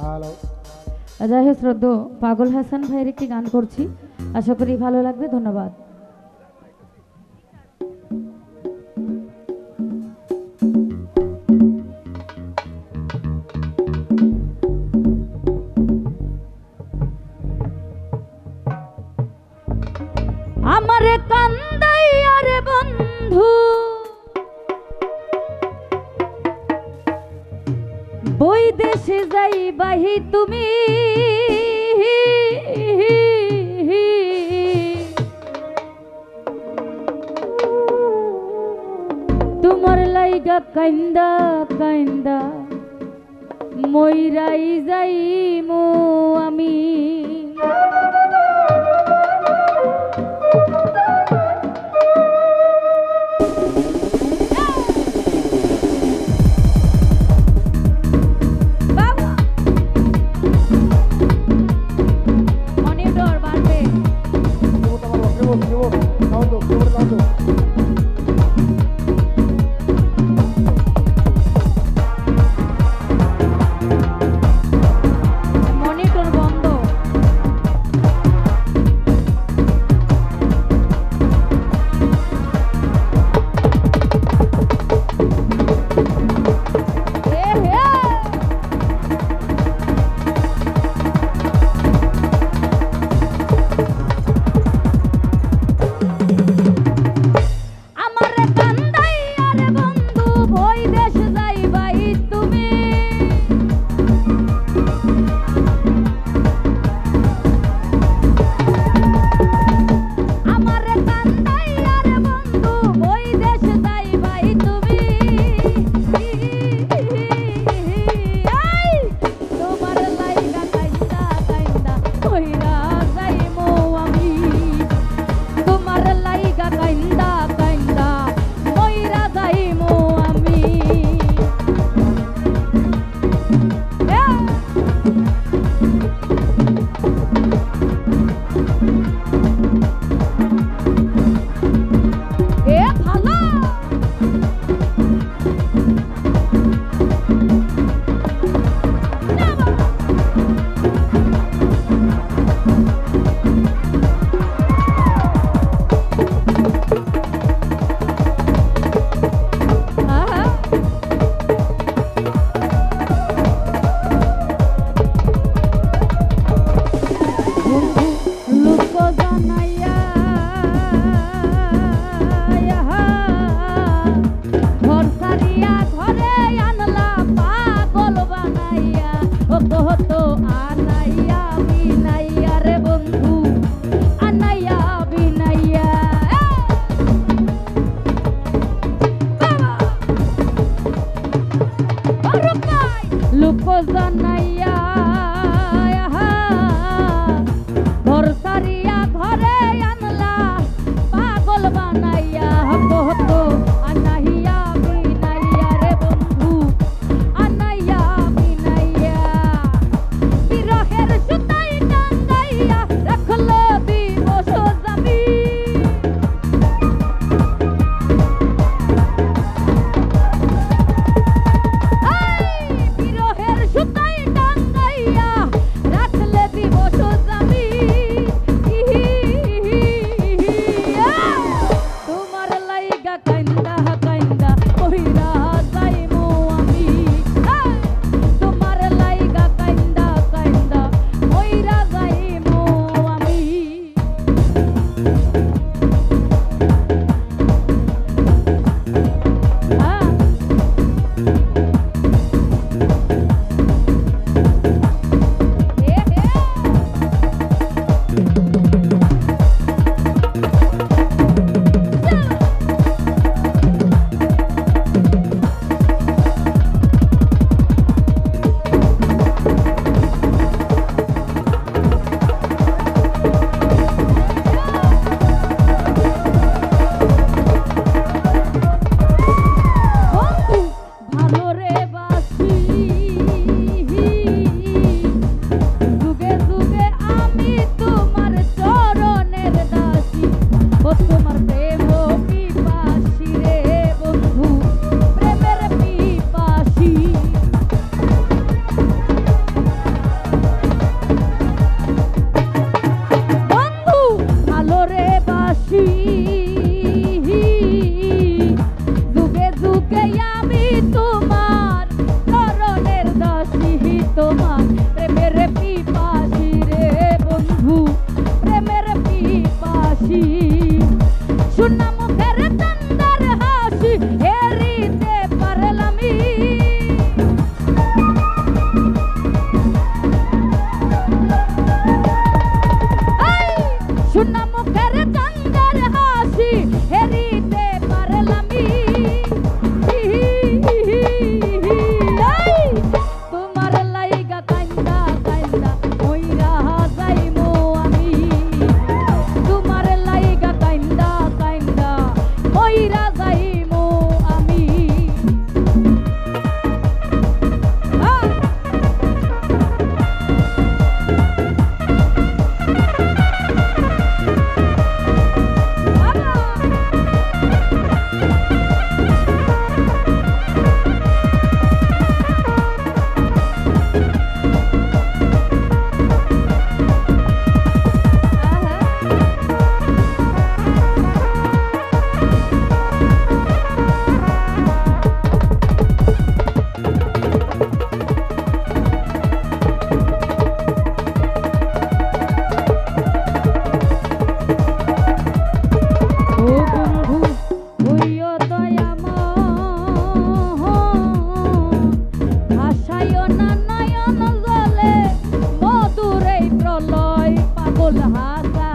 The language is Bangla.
হ্যালো যাই হোক শ্রদ্ধ পাগল হাসান ভাইয়ের একটি গান করছি। আশা করি ভালো লাগবে ধন্যবাদ। বই দেশে যাই বাহি তুমি। তোমার লাইগা কান্দা কান্দা মইরাই যাই মো আমি। was the night. hold the heart